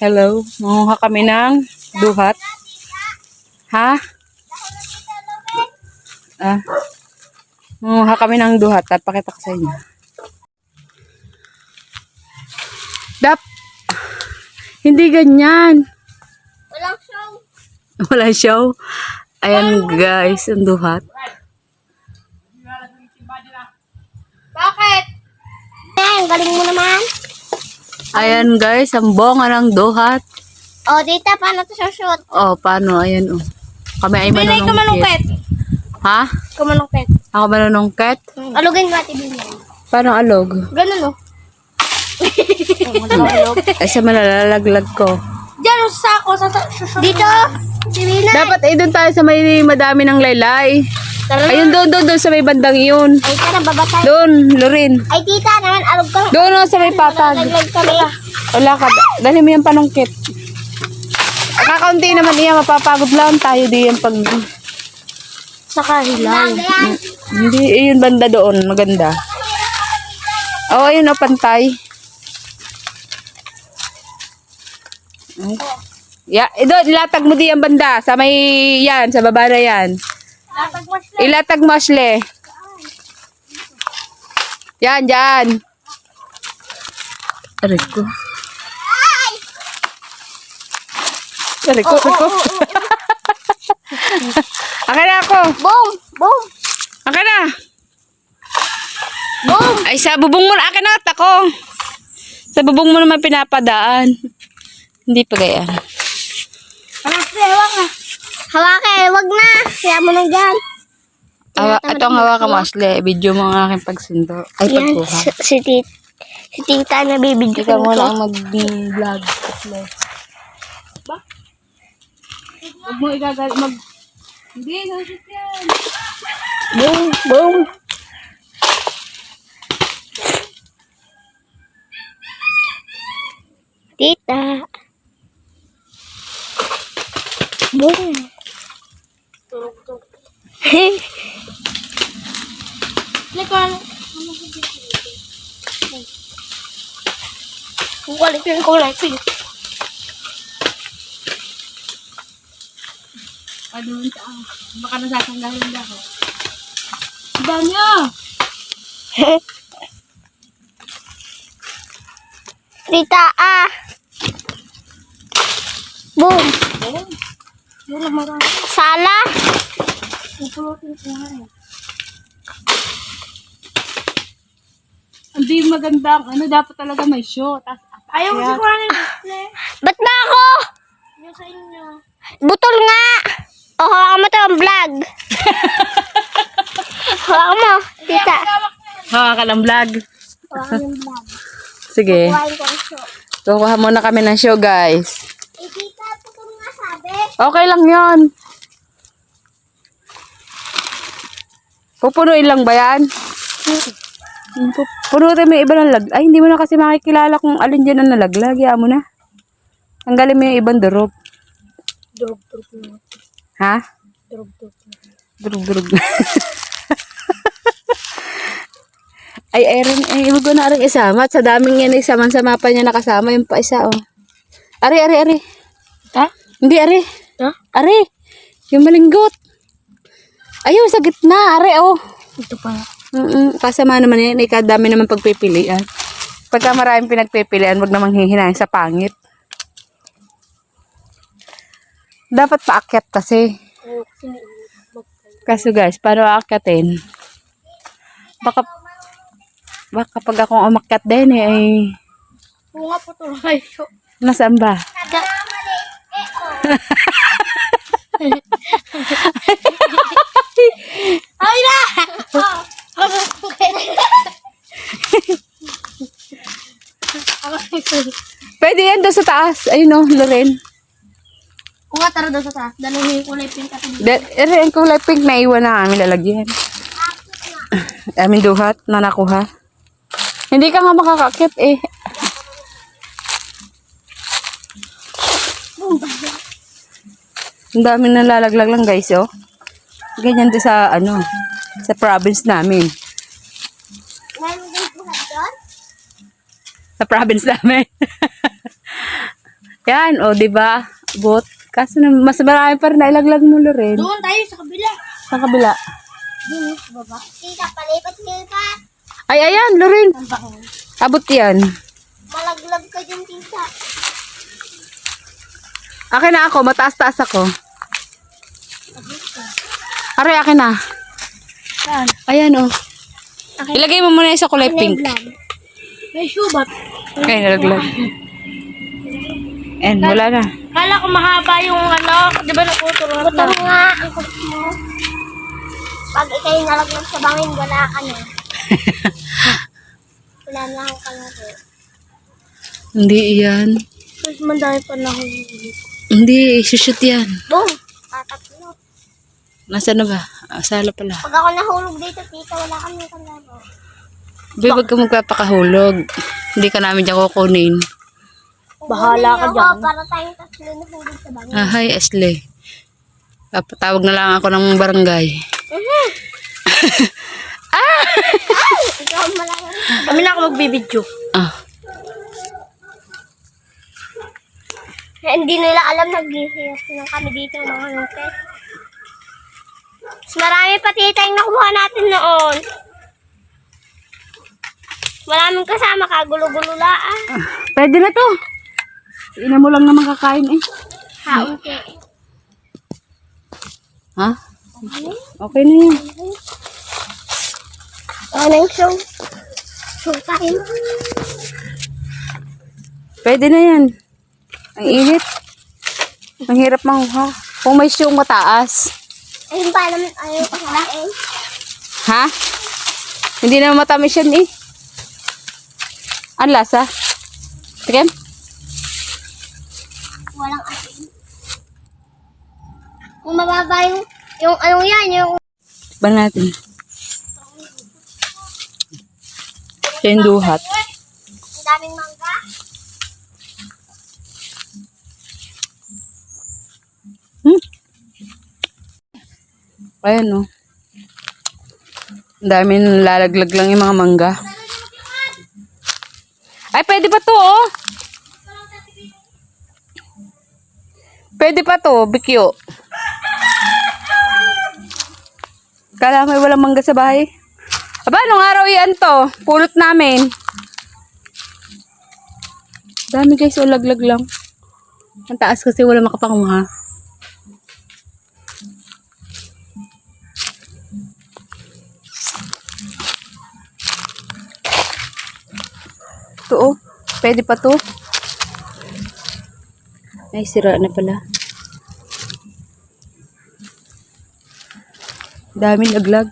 Hello. Manguha kami ng duhat. Ha? Ah. Manguha kami ng duhat. At pakita ko sa inyo. Dap. Hindi ganyan. Walang show. Wala show. Ayan guys, ang duhat. Bakit? Eh, galing mo naman. Ayan guys, ang bonga ng duhat. O, oh, dita, paano to shoot? Oh, paano? Ayan oh. Kami ay Bilay ka manunungkit. manungkit. Ha? Kamanungkit. Ako manunungkit? Alugin mo ati bilay. Paano alog? Ganun, oh. Ay, sa malalalaglag ko. Diyan, sa sako, sa shoot. Dito, si Rina. Dapat ay doon tayo sa may madami ng laylay. Tara. Ayun doon, doon, doon sa may bandang yun. Ay, tara, babatay. Doon, Lorin. Ay, tita, naman, alog ka. Doon oh, sa may patag. Ka nila. Wala ka. Dali mo yung panungkit. Kakaunti naman iya, mapapagod lang tayo di yung pag... Sa kahilan. Hindi, yun banda doon, maganda. Oo, oh, ayun oh, pantay. Ya, ito, ilatag mo di ang banda. Sa may, yan, sa baba na yan. Ilatag mo, Ashley. Yan, yan. Aray ko. Aray ko, aray ko. Akin na ako. Boom! Boom! Akin na. Boom! Ay, sa bubong mo na. Akin na, ako. Sa bubong mo naman pinapadaan. Hindi pa gaya. Anak, hawak na. Hawak eh, wag na. Kaya mo na dyan. Awa, ito ang hawakan mo, Ashley. Video mo ang aking pagsundo. Ay, Yan, pagkuha. si, si, tit, si tita na bibidyo Ikaw ko mo to. lang mag-vlog. Ashley. Ba? Huwag mo igagal, mag... Hindi, nasit yan. Boom! Boom! Tita. Boom! Likon. Kukulit yung kulay pink. Ano sa Baka nasasanggalin na ako. Ba niyo? Tita, ah! Boom! Sala! Hindi maganda. Ano, dapat talaga may show. Tas, Ayaw ko sa Ba't ba ako? Yung sa inyo. Butol nga! O, hawakan mo to ang vlog. hawakan mo, tita. hawakan ang vlog. Hawakan yung vlog. Sige. Kuhain ko ang show. Kukuha muna kami ng show, guys. Eh, tita, putol nga sabi. Okay lang yon. Pupunuin lang ba yan? Pu- Punutin mo yung iba ng lag. Ay, hindi mo na kasi makikilala kung alin dyan ang nalaglag. Yan mo na. Tanggalin mo yung ibang durog. Durog, durog na. Ha? Durog, durog na. Durug, durug. ay, Erin, eh, iwag ko na rin isama. At sa daming yan, isama-sama pa niya nakasama yung pa isa, oh. Ari, ari, ari. Ha? Hindi, ari. Ha? Ari. Yung malinggot. Ayun, sa gitna, ari, oh. Ito pa. Mm kasama naman yan. Ikadami naman pagpipilian. Pagka maraming pinagpipilian, wag namang hihinayin sa pangit. Dapat paakyat kasi. Kaso guys, paano aakyatin? Baka, baka pag akong umakyat din eh, ay, Oo nga po show. nasaan ba? Ay na! Pwede yan doon sa taas. Ayun o, Loren. Oo nga, tara daw sa taas. Dalawa yung kulay pink at hindi. Da- eh, yung kulay pink na iwan na kami lalagyan. Amin duhat na nakuha. Hindi ka nga makakakit eh. Ang dami nalalaglag lang guys oh. Ganyan din sa ano, sa province namin. Sa province namin. Yan, o, di ba? Bot. Kaso na, mas marami pa rin nailaglag mo, Loren. Doon tayo sa kabila. Sa kabila. Doon, sa baba. Tita, palipat-lipat. Ay, ayan, Loren. Abot yan. Malaglag ka dyan, tita. Akin na ako, mataas-taas ako. Aray, akin na. Saan? Ayan, o. Ilagay mo muna yung sa kulay pink. May subat. Okay, nalaglag. And wala na. Kala ko mahaba yung ano, di ba naputuro na? Puturo nga. Pag ikay nalaglag sa bangin, wala ka na. wala na akong kalaro. Hindi yan. Mas mandami pa na huli. Hindi, shoot yan. Boom! Tatatlo. Nasaan na ba? Ah, sala pala. Pag ako nahulog dito, tita, wala kami kalaro. Be, wag ka magpapakahulog. Hindi ka namin dyan kukunin. Bahala ka dyan. Para tayong tatlo nahulog sa bangin. Ah, hi, Ashley. Papatawag na lang ako ng barangay. Mhm. Ikaw ang malaman. Kami na ako magbibidyo. Ah, hindi nila alam naghihiyas na kami dito mga nuke. Mas marami pa tita yung nakuha natin noon. Maraming kasama ka, gulo-gulo laan. pwede na to. Ina mo lang naman kakain eh. Ha, unti. Ha? Okay na yan. Ano yung show? Show time. Pwede na yan. Ang init. Ang hirap manguha. Kung may siyong mataas. Ayun pa naman, ayaw lain. Ha? Hindi na matamis yan eh. Ang lasa? Tigam? Walang asin. Kung mababa yung, yung anong yan, yung Ba natin? Siya yung duhat. ang daming mangga. Ayan o. Ang dami lalaglag lang yung mga mangga. Ay, pwede pa to oh. Pwede pa to, bikyo. Kala may walang mangga sa bahay. Aba, nung araw yan to. Pulot namin. Dami guys, o laglag lang. Ang taas kasi wala makapanguha. Ito oh. Pwede pa to. Ay, sira na pala. Daming laglag.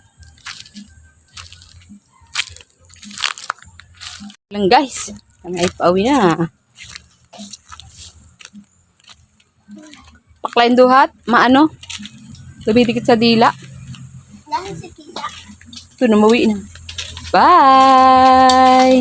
Lang guys. Kami ay pauwi na. Paklain duhat. Maano? Lumidikit sa dila. Dahil si tita. Ito na, mawi na. Bye!